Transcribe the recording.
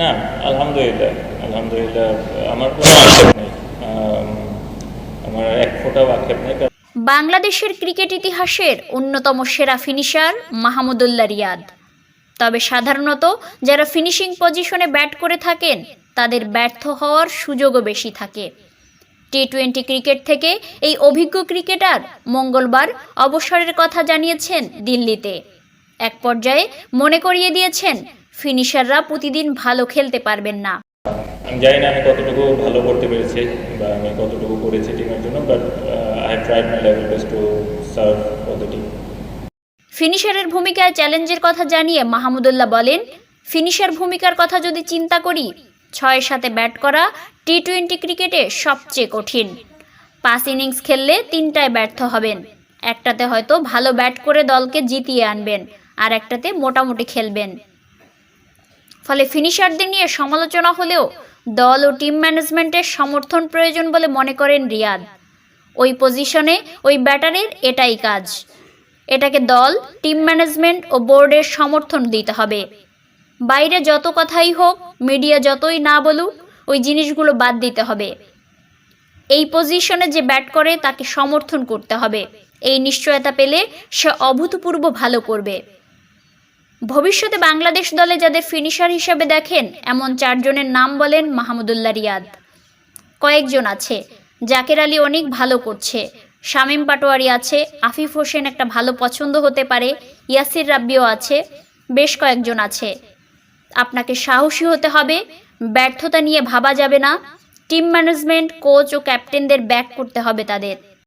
না, আলহামদুলিল্লাহ আলহামদুলিল্লাহ, আমার কোনো আক্ষেপ নেই। আমার এক ফোঁটাও আক্ষেপ নেই বাংলাদেশের ক্রিকেট ইতিহাসের অন্যতম সেরা ফিনিশার মাহমুদুল্লাহ রিয়াদ। তবে সাধারণত যারা ফিনিশিং পজিশনে ব্যাট করে থাকেন, তাদের ব্যর্থ হওয়ার সুযোগও বেশি থাকে। টি টোয়েন্টি ক্রিকেট থেকে এই অভিজ্ঞ ক্রিকেটার মঙ্গলবার অবসরের কথা জানিয়েছেন দিল্লিতে। এক পর্যায়ে মনে করিয়ে দিয়েছেন ফিনিশাররা প্রতিদিন ভালো খেলতে পারবেন না। আমি জানি না আমি কতটুকু ভালো করতে পেরেছি বা আমি কতটুকু করেছি টিমের জন্য but I have tried my level best to serve for the team ফিনিশারের ভূমিকায় চ্যালেঞ্জের কথা জানিয়ে মাহমুদুল্লাহ বলেন ফিনিশার ভূমিকার কথা যদি চিন্তা করি ছয়ের সাথে ব্যাট করা টি টোয়েন্টি ক্রিকেটে সবচেয়ে কঠিন। পাঁচ ইনিংস খেললে তিনটায় ব্যর্থ হবেন। একটাতে হয়তো ভালো ব্যাট করে দলকে জিতিয়ে আনবেন আর একটাতে মোটামুটি খেলবেন। ফলে ফিনিশারদের নিয়ে সমালোচনা হলেও দল ও টিম ম্যানেজমেন্টের সমর্থন প্রয়োজন বলে মনে করেন রিয়াদ। ওই পজিশনে ওই ব্যাটারের এটাই কাজ। এটাকে দল, টিম ম্যানেজমেন্ট ও বোর্ডের সমর্থন দিতে হবে। বাইরে যত কথাই হোক, মিডিয়া যতই না বলুক, ওই জিনিসগুলো বাদ দিতে হবে। এই পজিশনে যে ব্যাট করে, তাকে সমর্থন করতে হবে। এই নিশ্চয়তা পেলে সে অভূতপূর্ব ভালো করবে। ভবিষ্যতে বাংলাদেশ দলে যাদের ফিনিশার হিসেবে দেখেন, এমন চারজনের নাম বলেন মাহমুদুল্লাহ রিয়াদ। কয়েকজন আছে, জাকের আলী অনেক ভালো করছে, শামীম পাটোয়ারি আছে, আফিফ হোসেন একটা ভালো পছন্দ হতে পারে, ইয়াসির রাব্বিও আছে, বেশ কয়েকজন আছে। আপনাকে সাহসী হতে হবে, ব্যর্থতা নিয়ে ভাবা যাবে না টিম ম্যানেজমেন্ট কোচ ও ক্যাপ্টেনদের ব্যাক করতে হবে তাদের।